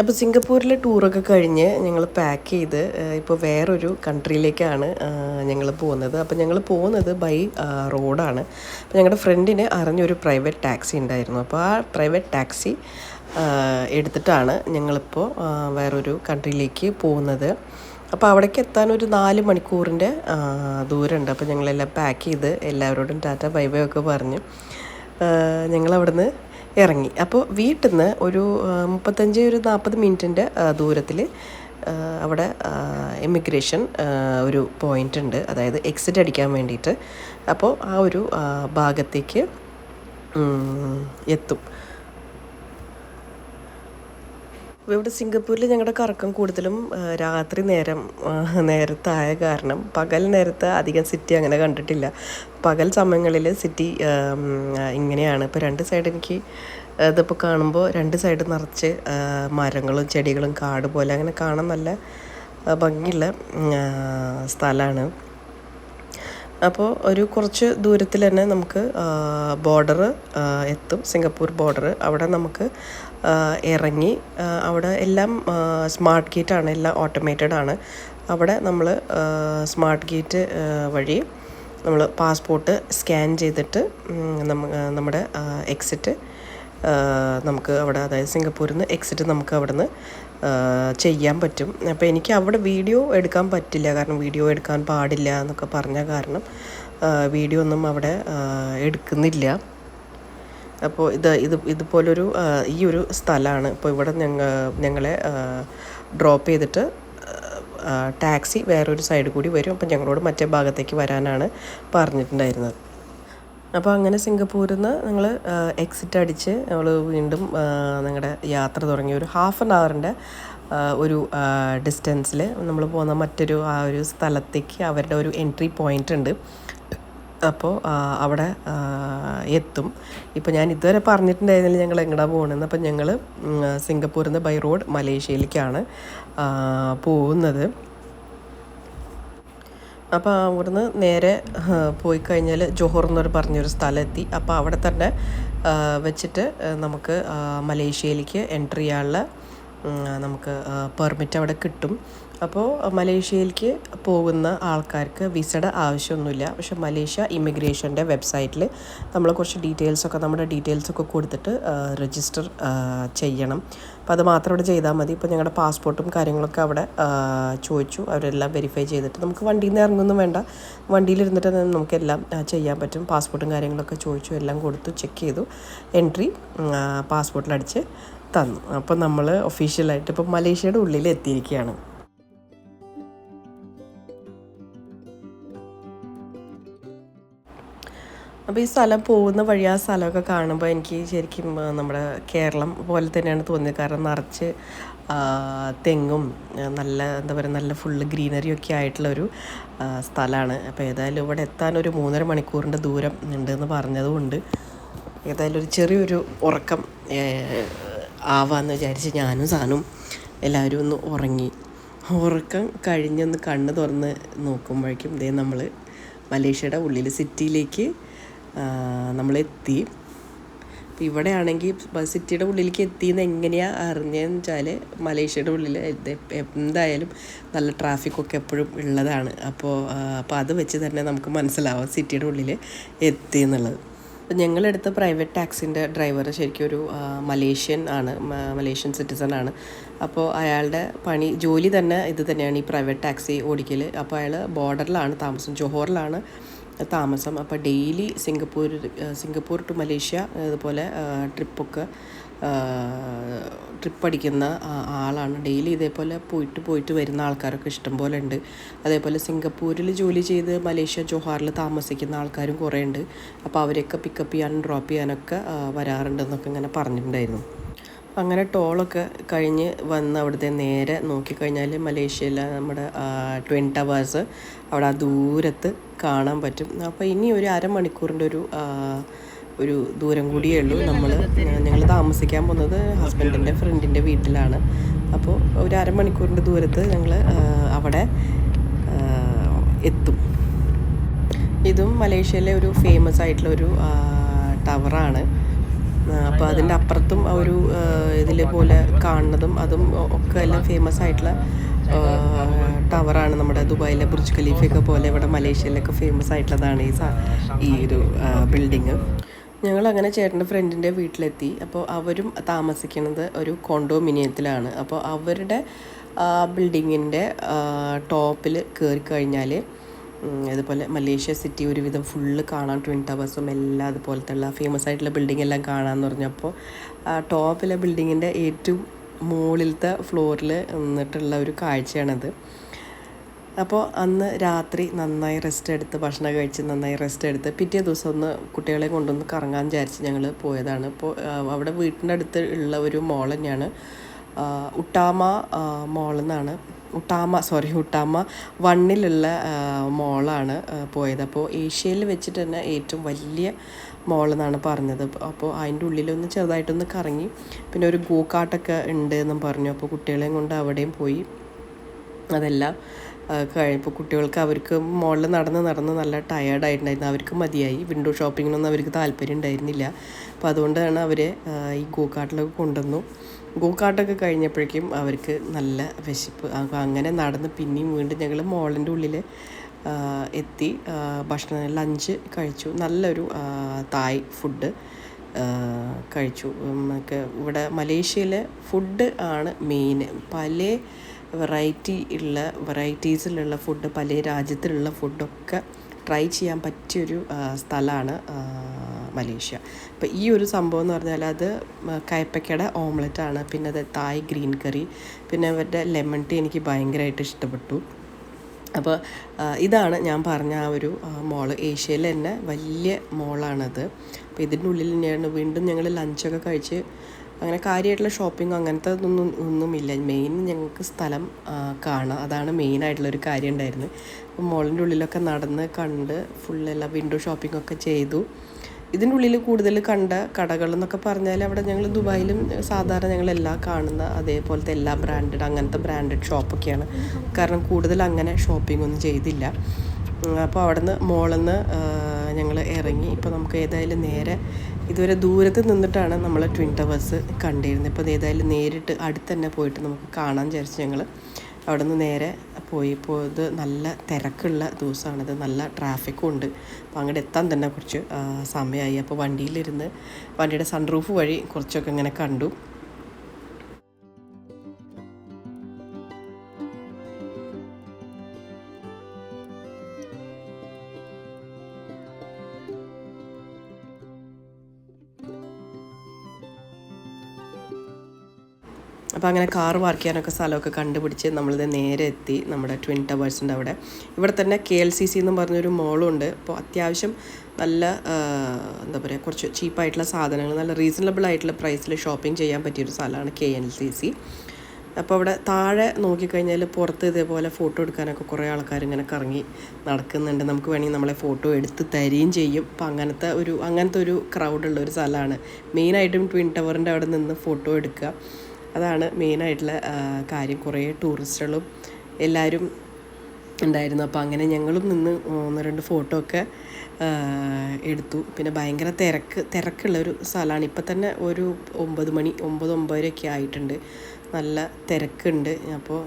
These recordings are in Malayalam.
അപ്പോൾ സിംഗപ്പൂരിലെ ടൂറൊക്കെ കഴിഞ്ഞ് ഞങ്ങൾ പാക്ക് ചെയ്ത് ഇപ്പോൾ വേറൊരു കൺട്രിയിലേക്കാണ് ഞങ്ങൾ പോകുന്നത്. അപ്പോൾ ഞങ്ങൾ പോകുന്നത് ബൈ റോഡാണ്. അപ്പോൾ ഞങ്ങളുടെ ഫ്രണ്ടിന് അറിഞ്ഞൊരു പ്രൈവറ്റ് ടാക്സി ഉണ്ടായിരുന്നു. അപ്പോൾ ആ പ്രൈവറ്റ് ടാക്സി എടുത്തിട്ടാണ് ഞങ്ങളിപ്പോൾ വേറൊരു കൺട്രിയിലേക്ക് പോകുന്നത്. അപ്പോൾ അവിടേക്ക് എത്താൻ ഒരു നാല് മണിക്കൂറിന്റെ ദൂരമുണ്ട്. അപ്പോൾ ഞങ്ങളെല്ലാം പാക്ക് ചെയ്ത് എല്ലാവരോടും ടാറ്റ ബൈ ബൈ ഒക്കെ പറഞ്ഞ്. ഞങ്ങളവിടുന്ന് ഇറങ്ങി. അപ്പോൾ വീട്ടിൽ നിന്ന് ഒരു മുപ്പത്തഞ്ച് ഒരു നാൽപ്പത് മിനിറ്റിന്റെ ദൂരത്തിൽ അവിടെ എമിഗ്രേഷൻ ഒരു പോയിന്റ് ഉണ്ട്. അതായത് എക്സിറ്റ് അടിക്കാൻ വേണ്ടിയിട്ട്. അപ്പോൾ ആ ഒരു ഭാഗത്തേക്ക് എത്തും. അപ്പോൾ ഇവിടെ സിംഗപ്പൂരിൽ ഞങ്ങളുടെ കറക്കം കൂടുതലും രാത്രി നേരം നേരത്തായ കാരണം പകൽ നേരത്ത് അധികം സിറ്റി അങ്ങനെ കണ്ടിട്ടില്ല. പകൽ സമയങ്ങളിൽ സിറ്റി ഇങ്ങനെയാണ്. ഇപ്പോൾ രണ്ട് സൈഡ് എനിക്ക് ഇതിപ്പോൾ കാണുമ്പോൾ രണ്ട് സൈഡ് നിറച്ച് മരങ്ങളും ചെടികളും കാട് പോലെ. അങ്ങനെ കാണാൻ നല്ല ഭംഗിയുള്ള സ്ഥലമാണ്. അപ്പോൾ ഒരു കുറച്ച് ദൂരത്തിൽ തന്നെ നമുക്ക് ബോർഡർ എത്തും. സിംഗപ്പൂർ ബോർഡർ അവിടെ നമുക്ക് ഇറങ്ങി അവിടെ എല്ലാം സ്മാർട്ട് ഗേറ്റ് ആണ്. എല്ലാം ഓട്ടോമേറ്റഡ് ആണ്. അവിടെ നമ്മൾ സ്മാർട്ട് ഗേറ്റ് വഴി നമ്മൾ പാസ്പോർട്ട് സ്കാൻ ചെയ്തിട്ട് നമ്മുടെ എക്സിറ്റ് നമുക്ക് അവിടെ അതായത് സിംഗപ്പൂരിൽ നിന്ന് എക്സിറ്റ് നമുക്ക് അവിടെ നിന്ന് ചെയ്യാൻ പറ്റും. അപ്പോൾ എനിക്ക് അവിടെ വീഡിയോ എടുക്കാൻ പറ്റില്ല. കാരണം വീഡിയോ എടുക്കാൻ പാടില്ല എന്നൊക്കെ പറഞ്ഞ കാരണം വീഡിയോ ഒന്നും അവിടെ എടുക്കുന്നില്ല. അപ്പോൾ ഇത് ഇത് ഇതുപോലൊരു ഈ ഒരു സ്ഥലമാണ് ഇപ്പോൾ ഇവിടെ ഞങ്ങൾ ഞങ്ങളെ ഡ്രോപ്പ് ചെയ്തിട്ട് ടാക്സി വേറൊരു സൈഡ് കൂടി വരും. അപ്പം ഞങ്ങളോട് മറ്റേ ഭാഗത്തേക്ക് വരാനാണ് പറഞ്ഞിട്ടുണ്ടായിരുന്നത്. അപ്പോൾ അങ്ങനെ സിംഗപ്പൂരിൽ നിന്ന് ഞങ്ങൾ എക്സിറ്റ് അടിച്ച് ഞങ്ങൾ വീണ്ടും ഞങ്ങളുടെ യാത്ര തുടങ്ങി. ഒരു ഹാഫ് ആൻ അവറിന്റെ ഒരു ഡിസ്റ്റൻസിൽ നമ്മൾ പോകുന്ന മറ്റൊരു ആ ഒരു സ്ഥലത്തേക്ക് അവരുടെ ഒരു എൻട്രി പോയിന്റ് ഉണ്ട്. അപ്പോൾ അവിടെ എത്തും. ഇപ്പോൾ ഞാൻ ഇതുവരെ പറഞ്ഞിട്ടുണ്ടായിരുന്നില്ല ഞങ്ങൾ എങ്ങടാ പോകണമെന്ന് അപ്പം ഞങ്ങൾ സിംഗപ്പൂരിൽ നിന്ന് ബൈ റോഡ് മലേഷ്യയിലേക്കാണ് പോകുന്നത്. അപ്പോൾ അവിടുന്ന് നേരെ പോയി കഴിഞ്ഞാൽ ജോഹർ എന്നൊരു പറഞ്ഞൊരു സ്ഥലമെത്തി. അപ്പോൾ അവിടെ തന്നെ വെച്ചിട്ട് നമുക്ക് മലേഷ്യയിലേക്ക് എൻട്രി ചെയ്യാനുള്ള നമുക്ക് പെർമിറ്റ് അവിടെ കിട്ടും. അപ്പോൾ മലേഷ്യയിലേക്ക് പോകുന്ന ആൾക്കാർക്ക് വിസയുടെ ആവശ്യമൊന്നുമില്ല. പക്ഷേ മലേഷ്യ ഇമിഗ്രേഷന്റെ വെബ്സൈറ്റിൽ നമ്മൾ കുറച്ച് ഡീറ്റെയിൽസൊക്കെ നമ്മുടെ ഡീറ്റെയിൽസൊക്കെ കൊടുത്തിട്ട് രജിസ്റ്റർ ചെയ്യണം. അപ്പോൾ അത് മാത്രം ഇവിടെ ചെയ്താൽ മതി. ഇപ്പോൾ ഞങ്ങളുടെ പാസ്പോർട്ടും കാര്യങ്ങളൊക്കെ അവിടെ ചോദിച്ചു. അവരെല്ലാം വെരിഫൈ ചെയ്തിട്ട് നമുക്ക് വണ്ടിയിൽ നിന്ന് ഇറങ്ങുന്നു വേണ്ട. വണ്ടിയിലിരുന്നിട്ട് തന്നെ നമുക്കെല്ലാം ചെയ്യാൻ പറ്റും. പാസ്പോർട്ടും കാര്യങ്ങളൊക്കെ ചോദിച്ചു എല്ലാം കൊടുത്തു ചെക്ക് ചെയ്തു. എൻട്രി പാസ്പോർട്ടിലടിച്ച് തന്നു. അപ്പോൾ നമ്മൾ ഒഫീഷ്യലായിട്ട് ഇപ്പോൾ മലേഷ്യയുടെ ഉള്ളിൽ എത്തിയിരിക്കുകയാണ്. അപ്പോൾ ഈ സ്ഥലം പോകുന്ന വഴി ആ സ്ഥലമൊക്കെ കാണുമ്പോൾ എനിക്ക് ശരിക്കും നമ്മുടെ കേരളം പോലെ തന്നെയാണ് തോന്നിയത്. കാരണം നിറച്ച് തെങ്ങും നല്ല എന്താ പറയുക നല്ല ഫുള്ള് ഗ്രീനറി ഒക്കെ ആയിട്ടുള്ളൊരു സ്ഥലമാണ് അപ്പോൾ ഏതായാലും ഇവിടെ എത്താൻ ഒരു മൂന്നര മണിക്കൂറിന്റെ ദൂരം ഉണ്ടെന്ന് പറഞ്ഞതുകൊണ്ട് ഏതായാലും ഒരു ചെറിയൊരു ഉറക്കം ആവാമെന്ന് വിചാരിച്ച് ഞാനും സാനും എല്ലാവരും ഒന്ന് ഉറങ്ങി. ഉറക്കം കഴിഞ്ഞൊന്ന് കണ്ണ് തുറന്ന് നോക്കുമ്പോഴേക്കും ഇതേ നമ്മൾ മലേഷ്യയുടെ ഉള്ളിൽ സിറ്റിയിലേക്ക് നമ്മളെത്തി. അപ്പോൾ ഇവിടെ ആണെങ്കിൽ സിറ്റിയുടെ ഉള്ളിലേക്ക് എത്തിയെന്ന് എങ്ങനെയാണ് അറിഞ്ഞതെന്ന് വെച്ചാൽ മലേഷ്യയുടെ ഉള്ളിൽ എന്തായാലും നല്ല ട്രാഫിക്കൊക്കെ എപ്പോഴും ഉള്ളതാണ്. അപ്പോൾ അപ്പോൾ അത് വെച്ച് തന്നെ നമുക്ക് മനസ്സിലാവാം സിറ്റിയുടെ ഉള്ളിൽ എത്തി എന്നുള്ളത് അപ്പോൾ ഞങ്ങളെടുത്ത പ്രൈവറ്റ് ടാക്സിന്റെ ഡ്രൈവർ ശരിക്കും ഒരു മലേഷ്യൻ ആണ് മലേഷ്യൻ സിറ്റിസൺ ആണ്. അപ്പോൾ അയാളുടെ പണി ജോലി തന്നെ ഇത് തന്നെയാണ് ഈ പ്രൈവറ്റ് ടാക്സി ഓടിക്കൽ അപ്പോൾ അയാൾ ബോർഡറിലാണ് താമസം ജോഹോറിലാണ്. താമസം. അപ്പോൾ daily Singapore Singapore to Malaysia ഇതുപോലെ ട്രിപ്പൊക്കെ ട്രിപ്പ് അടിക്കുന്ന ആളാണ്. ഡെയിലി ഇതേപോലെ പോയിട്ട് പോയിട്ട് വരുന്ന ആൾക്കാരൊക്കെ ഇഷ്ടം പോലെ ഉണ്ട്. അതേപോലെ സിംഗപ്പൂരിൽ ജോലി ചെയ്ത് മലേഷ്യ ജോഹാറിൽ താമസിക്കുന്ന ആൾക്കാരും കുറേ ഉണ്ട് അപ്പോൾ അവരെയൊക്കെ പിക്കപ്പ് ചെയ്യാനും ഡ്രോപ്പ് ചെയ്യാനൊക്കെ വരാറുണ്ടെന്നൊക്കെ ഇങ്ങനെ പറഞ്ഞിട്ടുണ്ടായിരുന്നു. അങ്ങനെ ടോളൊക്കെ കഴിഞ്ഞ് വന്ന് അവിടുത്തെ നേരെ നോക്കിക്കഴിഞ്ഞാൽ മലേഷ്യയിലെ നമ്മുടെ ട്വിൻ ടവേഴ്സ് അവിടെ ആ ദൂരത്ത് കാണാൻ പറ്റും. അപ്പോൾ ഇനി ഒരു അരമണിക്കൂറിന്റെ ഒരു ഒരു ദൂരം കൂടിയേ ഉള്ളൂ. നമ്മൾ ഞങ്ങൾ താമസിക്കാൻ പോകുന്നത് ഹസ്ബൻഡിന്റെ ഫ്രണ്ടിന്റെ വീട്ടിലാണ്. അപ്പോൾ ഒരു അരമണിക്കൂറിന്റെ ദൂരത്ത് ഞങ്ങൾ അവിടെ എത്തും. ഇതും മലേഷ്യയിലെ ഒരു ഫേമസ് ആയിട്ടുള്ള ഒരു ടവറാണ് അപ്പോൾ അതിന്റെ അപ്പുറത്തും ഒരു ഇതിൽ പോലെ കാണുന്നതും അതും ഒക്കെ എല്ലാം ഫേമസ് ആയിട്ടുള്ള ടവറാണ് നമ്മുടെ ദുബായിലെ ബുർജ് ഖലീഫയൊക്കെ പോലെ ഇവിടെ മലേഷ്യയിലൊക്കെ ഫേമസ് ആയിട്ടുള്ളതാണ് ഈ ഈ ഒരു ബിൽഡിങ് ഞങ്ങൾ അങ്ങനെ ചേട്ടന്റെ ഫ്രണ്ടിന്റെ വീട്ടിലെത്തി. അപ്പോൾ അവരും താമസിക്കുന്നത് ഒരു കോണ്ടോമിനിയത്തിലാണ് അപ്പോൾ അവരുടെ ബിൽഡിങ്ങിന്റെ ടോപ്പിൽ കയറി കഴിഞ്ഞാൽ ഇതുപോലെ മലേഷ്യ സിറ്റി ഒരുവിധം ഫുള്ള് കാണാൻ ട്വിൻ ടവേഴ്സും എല്ലാം അതുപോലത്തെ ഉള്ള ഫേമസ് ആയിട്ടുള്ള ബിൽഡിംഗ് എല്ലാം കാണാമെന്ന് പറഞ്ഞപ്പോൾ ടോപ്പിലെ ബിൽഡിങ്ങിന്റെ ഏറ്റവും മുകളിലത്തെ ഫ്ലോറിൽ നിന്നിട്ടുള്ള ഒരു കാഴ്ചയാണത്. അപ്പോൾ അന്ന് രാത്രി നന്നായി റെസ്റ്റ് എടുത്ത് ഭക്ഷണം കഴിച്ച് നന്നായി റെസ്റ്റ് എടുത്ത് പിറ്റേ ദിവസം ഒന്ന് കുട്ടികളെ കൊണ്ടൊന്ന് കറങ്ങാൻ വിചാരിച്ച് ഞങ്ങൾ പോയതാണ്. അപ്പോൾ അവിടെ വീട്ടിന്റെ അടുത്ത് ഉള്ള ഒരു മോൾ തന്നെയാണ് ഉട്ടാമ മോൾ എന്നാണ് ഉട്ടാമ സോറി ഉട്ടാമ വണ്ണിലുള്ള മോളാണ് പോയത്. അപ്പോൾ ഏഷ്യയിൽ വെച്ചിട്ട് തന്നെ ഏറ്റവും വലിയ മോളെന്നാണ് പറഞ്ഞത്. അപ്പോൾ അതിന്റെ ഉള്ളിലൊന്ന് ചെറുതായിട്ടൊന്ന് കറങ്ങി. പിന്നെ ഒരു ഗോക്കാട്ടൊക്കെ ഉണ്ട് എന്നും പറഞ്ഞു. അപ്പോൾ കുട്ടികളെയും കൊണ്ട് അവിടെയും പോയി. അതെല്ലാം കഴിഞ്ഞപ്പോൾ കുട്ടികൾക്ക് അവർക്ക് മുകളിൽ നടന്ന് നടന്ന് നല്ല ടയേർഡായിട്ടുണ്ടായിരുന്നു അവർക്ക് മതിയായി. വിൻഡോ ഷോപ്പിങ്ങിനൊന്നും അവർക്ക് താല്പര്യം ഉണ്ടായിരുന്നില്ല. അപ്പോൾ അതുകൊണ്ടാണ് അവരെ ഈ ഗോകാട്ടിലൊക്കെ കൊണ്ടുവന്നു. ഗോകാട്ടൊക്കെ കഴിഞ്ഞപ്പോഴേക്കും അവർക്ക് നല്ല വിശപ്പ്. അപ്പോൾ അങ്ങനെ നടന്ന് പിന്നെയും വീണ്ടും ഞങ്ങൾ മോളിന്റെ ഉള്ളിൽ എത്തി. ഭക്ഷണം ലഞ്ച് കഴിച്ചു. നല്ലൊരു തായ് ഫുഡ് കഴിച്ചു. നമുക്ക് ഇവിടെ മലേഷ്യയിലെ ഫുഡ് ആണ് മെയിൻ പല വെറൈറ്റി ഉള്ള വെറൈറ്റീസിലുള്ള ഫുഡ് പല രാജ്യത്തിലുള്ള ഫുഡൊക്കെ ട്രൈ ചെയ്യാൻ പറ്റിയൊരു സ്ഥലമാണ് മലേഷ്യ. അപ്പോൾ ഈ ഒരു സംഭവം എന്ന് പറഞ്ഞാൽ അത് കയപ്പയ്ക്കയുടെ ഓംലെറ്റാണ് പിന്നെ അത് തായ് ഗ്രീൻ കറി പിന്നെ അവരുടെ ലെമൺ ടീ എനിക്ക് ഭയങ്കരമായിട്ട് ഇഷ്ടപ്പെട്ടു. അപ്പോൾ ഇതാണ് ഞാൻ പറഞ്ഞ ആ ഒരു മോൾ. ഏഷ്യയിൽ തന്നെ വലിയ മോളാണത്. അപ്പോൾ ഇതിന്റെ ഉള്ളിൽ തന്നെയാണ് വീണ്ടും ഞങ്ങൾ ലഞ്ചൊക്കെ കഴിച്ച് അങ്ങനെ കാര്യമായിട്ടുള്ള ഷോപ്പിംഗ് അങ്ങനത്തെ ഒന്നും ഒന്നുമില്ല. മെയിൻ ഞങ്ങൾക്ക് സ്ഥലം കാണാം. അതാണ് മെയിനായിട്ടുള്ളൊരു കാര്യം ഉണ്ടായിരുന്നത്. അപ്പോൾ മോളിന്റെ ഉള്ളിലൊക്കെ നടന്ന് കണ്ട് ഫുള്ളെല്ലാം വിൻഡോ ഷോപ്പിംഗ് ഒക്കെ ചെയ്തു. ഇതിന്റെ ഉള്ളിൽ കൂടുതൽ കണ്ട കടകൾ എന്നൊക്കെ പറഞ്ഞാൽ അവിടെ ഞങ്ങൾ ദുബായിലും സാധാരണ ഞങ്ങളെല്ലാം കാണുന്ന അതേപോലത്തെ എല്ലാ ബ്രാൻഡഡ് അങ്ങനത്തെ ബ്രാൻഡഡ് ഷോപ്പൊക്കെയാണ്. കാരണം കൂടുതൽ അങ്ങനെ ഷോപ്പിംഗ് ഒന്നും ചെയ്തില്ല. അപ്പോൾ അവിടുന്ന് മോളിൽ നിന്ന് ഞങ്ങൾ ഇറങ്ങി. ഇപ്പോൾ നമുക്ക് ഏതായാലും നേരെ ഇതുവരെ ദൂരത്ത് നിന്നിട്ടാണ് നമ്മൾ ട്വിൻ ടവേഴ്സ് കണ്ടിരുന്നത്. ഇപ്പോൾ ഏതായാലും നേരിട്ട് അടുത്ത് തന്നെ പോയിട്ട് നമുക്ക് കാണാൻ വിചാരിച്ച് ഞങ്ങൾ. അവിടെ നിന്ന് നേരെ പോയി പോയത് നല്ല തിരക്കുള്ള ദിവസമാണിത് നല്ല ട്രാഫിക്കും ഉണ്ട്. അപ്പോൾ അങ്ങോട്ട് എത്താൻ തന്നെ കുറച്ച് സമയമായി. അപ്പോൾ വണ്ടിയിലിരുന്ന് വണ്ടിയുടെ സൺറൂഫ് വഴി കുറച്ചൊക്കെ ഇങ്ങനെ കണ്ടു. അപ്പോൾ അങ്ങനെ കാർ പാർക്ക് ചെയ്യാനൊക്കെ സ്ഥലമൊക്കെ കണ്ടുപിടിച്ച് നമ്മളിത് നേരെ എത്തി നമ്മുടെ ട്വിൻ ടവേഴ്സിന്റെ അവിടെ. ഇവിടെ തന്നെ കെ എൽ സി സി എന്ന് പറഞ്ഞൊരു മോളും ഉണ്ട്. അപ്പോൾ അത്യാവശ്യം നല്ല എന്താ പറയുക കുറച്ച് ചീപ്പായിട്ടുള്ള സാധനങ്ങൾ നല്ല റീസണബിൾ ആയിട്ടുള്ള പ്രൈസിൽ ഷോപ്പിംഗ് ചെയ്യാൻ പറ്റിയൊരു സ്ഥലമാണ് കെ എൽ സി സി അപ്പോൾ അവിടെ താഴെ നോക്കിക്കഴിഞ്ഞാൽ പുറത്ത് ഇതേപോലെ ഫോട്ടോ എടുക്കാനൊക്കെ കുറേ ആൾക്കാർ ഇങ്ങനെ കറങ്ങി നടക്കുന്നുണ്ട്. നമുക്ക് വേണമെങ്കിൽ നമ്മളെ ഫോട്ടോ എടുത്ത് തരികയും ചെയ്യും. അപ്പോൾ അങ്ങനത്തെ ഒരു അങ്ങനത്തെ ഒരു ക്രൗഡുള്ള ഒരു സ്ഥലമാണ്. മെയിനായിട്ടും ട്വിൻ ടവറിന്റെ അവിടെ നിന്ന് ഫോട്ടോ എടുക്കുക. അതാണ് മെയിനായിട്ടുള്ള കാര്യം. കുറേ ടൂറിസ്റ്റുകളും എല്ലാവരും ഉണ്ടായിരുന്നു. അപ്പോൾ അങ്ങനെ ഞങ്ങളും നിന്ന് ഒന്ന് രണ്ട് ഫോട്ടോ ഒക്കെ എടുത്തു. പിന്നെ ഭയങ്കര തിരക്ക് തിരക്കുള്ള ഒരു സ്ഥലമാണ്. ഇപ്പം തന്നെ ഒരു ഒമ്പത് മണി ഒമ്പത് ഒമ്പതരയൊക്കെ ആയിട്ടുണ്ട്. നല്ല തിരക്കുണ്ട്. അപ്പോൾ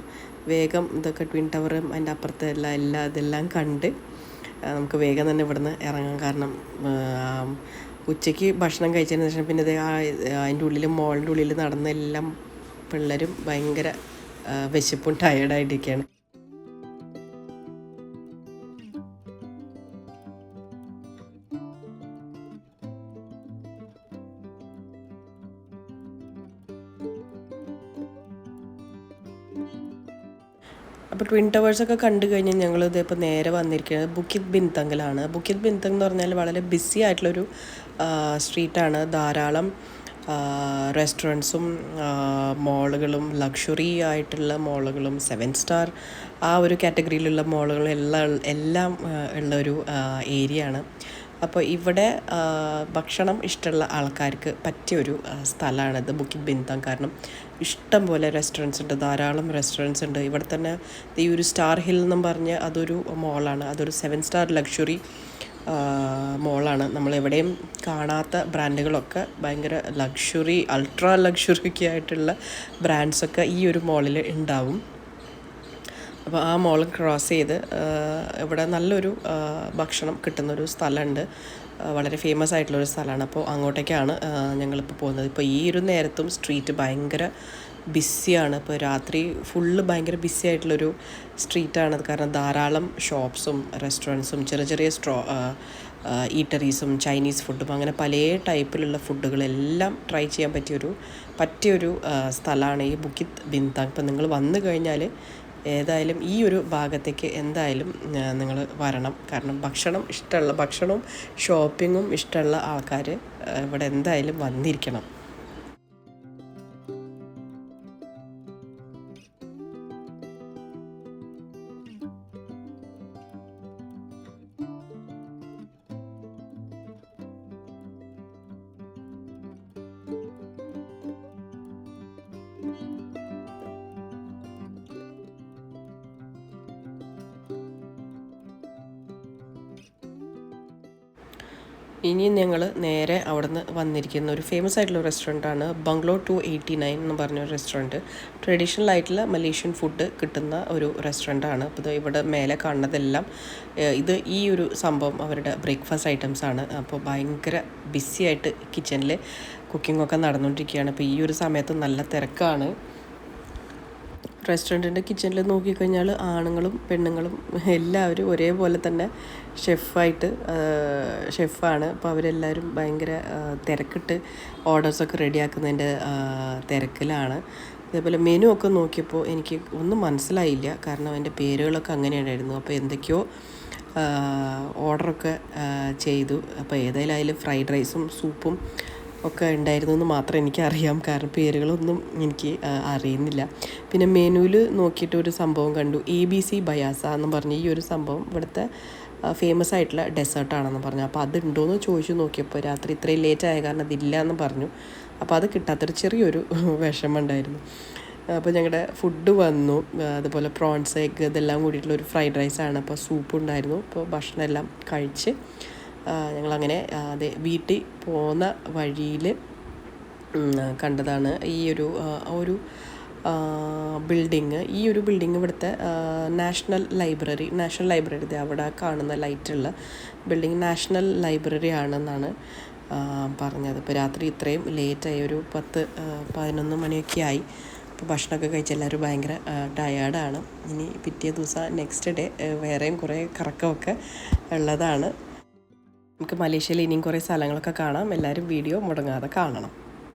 വേഗം ഇതൊക്കെ ട്വിൻ ടവറും അതിന്റെ അപ്പുറത്തെ എല്ലാം എല്ലാം ഇതെല്ലാം കണ്ട് നമുക്ക് വേഗം തന്നെ ഇവിടുന്ന് ഇറങ്ങാം. കാരണം ഉച്ചയ്ക്ക് ഭക്ഷണം കഴിച്ചതിന് ശേഷം പിന്നെ അതിന്റെ ഉള്ളിൽ മോളിന്റെ ഉള്ളിൽ നടന്ന എല്ലാം പിള്ളേരും ഭയങ്കര വിശപ്പും ടയേർഡായിട്ടിരിക്കുകയാണ് അപ്പോൾ ട്വിൻ ടവേഴ്സൊക്കെ കണ്ടു കഴിഞ്ഞാൽ ഞങ്ങൾ ഇതിപ്പോൾ നേരെ വന്നിരിക്കുന്നത് ബുക്കിത് ബിന്തങ്കിലാണ് ബുക്കിത് ബിന്തങ് എന്ന് പറഞ്ഞാൽ വളരെ ബിസി ആയിട്ടുള്ളൊരു സ്ട്രീറ്റാണ് ധാരാളം റെസ്റ്റോറന്റ്സും മോളുകളും ലക്ഷറി ആയിട്ടുള്ള മോളുകളും സെവൻ സ്റ്റാർ ആ ഒരു കാറ്റഗറിയിലുള്ള മോളുകളും എല്ലാം എല്ലാം ഉള്ള ഒരു ഏരിയ ആണ്. അപ്പോൾ ഇവിടെ ഭക്ഷണം ഇഷ്ടമുള്ള ആൾക്കാർക്ക് പറ്റിയൊരു സ്ഥലമാണിത് ബുക്കിംഗ് ബിന്ദം കാരണം ഇഷ്ടം പോലെ റെസ്റ്റോറന്റ്സ് ഉണ്ട് ധാരാളം റെസ്റ്റോറന്റ്സ് ഉണ്ട്. ഇവിടെ തന്നെ ഈ ഒരു സ്റ്റാർ ഹിൽ എന്നും പറഞ്ഞ് അതൊരു മോളാണ് അതൊരു സെവൻ സ്റ്റാർ ലക്ഷറി മോളാണ്. നമ്മൾ എവിടെയും കാണാത്ത ബ്രാൻഡുകളൊക്കെ ഭയങ്കര ലക്ഷറി അൾട്രാ ലക്ഷറിയൊക്കെ ആയിട്ടുള്ള ബ്രാൻഡ്സൊക്കെ ഈ ഒരു മോളിൽ ഉണ്ടാവും. അപ്പോൾ ആ മോൾ ക്രോസ് ചെയ്ത് ഇവിടെ നല്ലൊരു ഭക്ഷണം കിട്ടുന്നൊരു സ്ഥലമുണ്ട് വളരെ ഫേമസ് ആയിട്ടുള്ളൊരു സ്ഥലമാണ് അപ്പോൾ അങ്ങോട്ടേക്കാണ് ഞങ്ങളിപ്പോൾ പോകുന്നത്. ഇപ്പോൾ ഈ ഒരു നേരത്തും സ്ട്രീറ്റ് ഭയങ്കര ബിസിയാണ്. ഇപ്പോൾ രാത്രി ഫുള്ള് ഭയങ്കര ബിസി ആയിട്ടുള്ളൊരു സ്ട്രീറ്റാണത്. കാരണം ധാരാളം ഷോപ്സും റെസ്റ്റോറന്റ്സും ചെറിയ ചെറിയ സ്ട്രോ ഈറ്ററീസും ചൈനീസ് ഫുഡും അങ്ങനെ പല ടൈപ്പിലുള്ള ഫുഡുകളെല്ലാം ട്രൈ ചെയ്യാൻ പറ്റിയൊരു പറ്റിയൊരു സ്ഥലമാണ് ഈ ബുക്കിത് ബിന്താങ് ഇപ്പം നിങ്ങൾ വന്നു കഴിഞ്ഞാൽ ഏതായാലും ഈ ഒരു ഭാഗത്തേക്ക് എന്തായാലും നിങ്ങൾ വരണം. കാരണം ഭക്ഷണം ഇഷ്ടമുള്ള ഭക്ഷണവും ഷോപ്പിങ്ങും ഇഷ്ടമുള്ള ആൾക്കാർ ഇവിടെ എന്തായാലും വന്നിരിക്കണം. ഇനി ഞങ്ങൾ നേരെ അവിടുന്ന് വന്നിരിക്കുന്ന ഒരു ഫേമസ് ആയിട്ടുള്ള റെസ്റ്റോറന്റാണ് ബംഗ്ലോ ടു എയ്റ്റി നയൻ എന്ന് പറഞ്ഞ ഒരു റെസ്റ്റോറന്റ് ട്രഡീഷണൽ ആയിട്ടുള്ള മലേഷ്യൻ ഫുഡ് കിട്ടുന്ന ഒരു റെസ്റ്റോറന്റാണ് അപ്പോൾ ഇവിടെ മേലെ കാണുന്നതെല്ലാം ഇത് ഈ ഒരു സംഭവം അവരുടെ ബ്രേക്ക്ഫാസ്റ്റ് ഐറ്റംസ് ആണ്. അപ്പോൾ ഭയങ്കര ബിസി ആയിട്ട് കിച്ചണിൽ കുക്കിംഗ് ഒക്കെ നടന്നുകൊണ്ടിരിക്കുകയാണ് അപ്പോൾ ഈ ഒരു സമയത്ത് നല്ല തിരക്കാണ്. റെസ്റ്റോറന്റിന്റെ കിച്ചണിൽ നോക്കിക്കഴിഞ്ഞാൽ ആണുങ്ങളും പെണ്ണുങ്ങളും എല്ലാവരും ഒരേപോലെ തന്നെ ഷെഫായിട്ട് ഷെഫാണ്. അപ്പോൾ അവരെല്ലാവരും ഭയങ്കര തിരക്കിട്ട് ഓർഡേഴ്സൊക്കെ റെഡിയാക്കുന്നതിന്റെ തിരക്കിലാണ്. അതേപോലെ മെനു ഒക്കെ നോക്കിയപ്പോൾ എനിക്ക് ഒന്നും മനസ്സിലായില്ല. കാരണം അതിന്റെ പേരുകളൊക്കെ അങ്ങനെയുണ്ടായിരുന്നു അപ്പോൾ എന്തൊക്കെയോ ഓർഡറൊക്കെ ചെയ്തു. അപ്പോൾ ഏതായാലും അതിൽ ഫ്രൈഡ് റൈസും സൂപ്പും ഒക്കെ ഉണ്ടായിരുന്നു എന്ന് മാത്രം എനിക്കറിയാം. കാരണം പേരുകളൊന്നും എനിക്ക് അറിയുന്നില്ല. പിന്നെ മെനുവിൽ നോക്കിയിട്ട് ഒരു സംഭവം കണ്ടു. എ ബി സി ബയാസ എന്ന് പറഞ്ഞ ഈ ഒരു സംഭവം ഇവിടുത്തെ ഫേമസ് ആയിട്ടുള്ള ഡെസേർട്ടാണെന്ന് പറഞ്ഞു. അപ്പോൾ അതുണ്ടോ എന്ന് ചോദിച്ചു നോക്കിയപ്പോൾ രാത്രി ഇത്രയും ലേറ്റ് ആയ കാരണം അതില്ല എന്ന് പറഞ്ഞു. അപ്പോൾ അത് കിട്ടാത്തൊരു ചെറിയൊരു വിഷമം ഉണ്ടായിരുന്നു. അപ്പോൾ ഞങ്ങളുടെ ഫുഡ് വന്നു. അതുപോലെ പ്രോൺസ് എഗ്ഗ് ഇതെല്ലാം കൂടിയിട്ടുള്ള ഒരു ഫ്രൈഡ് റൈസാണ് അപ്പോൾ സൂപ്പ് ഉണ്ടായിരുന്നു. അപ്പോൾ ഭക്ഷണം എല്ലാം കഴിച്ച് ഞങ്ങളങ്ങനെ അതെ വീട്ടിൽ പോകുന്ന വഴിയിൽ കണ്ടതാണ് ഈ ഒരു ഒരു ബിൽഡിങ് ഈ ഒരു ബിൽഡിങ് ഇവിടുത്തെ നാഷണൽ ലൈബ്രറി നാഷണൽ ലൈബ്രറി അവിടെ കാണുന്ന ലൈറ്റുള്ള ബിൽഡിങ് നാഷണൽ ലൈബ്രറി ആണെന്നാണ് പറഞ്ഞത്. ഇപ്പോൾ രാത്രി ഇത്രയും ലേറ്റായി ഒരു പത്ത് പതിനൊന്ന് മണിയൊക്കെ ആയി. ഇപ്പോൾ ഭക്ഷണമൊക്കെ കഴിച്ച എല്ലാവരും ഭയങ്കര ടയേർഡാണ് ഇനി പിറ്റേ ദിവസം നെക്സ്റ്റ് ഡേ വേറെയും കുറേ കറക്കമൊക്കെ ഉള്ളതാണ്. നമുക്ക് മലേഷ്യയിൽ ഇനിയും കുറേ സ്ഥലങ്ങളൊക്കെ കാണാം. എല്ലാവരും വീഡിയോ മുടങ്ങാതെ കാണണം.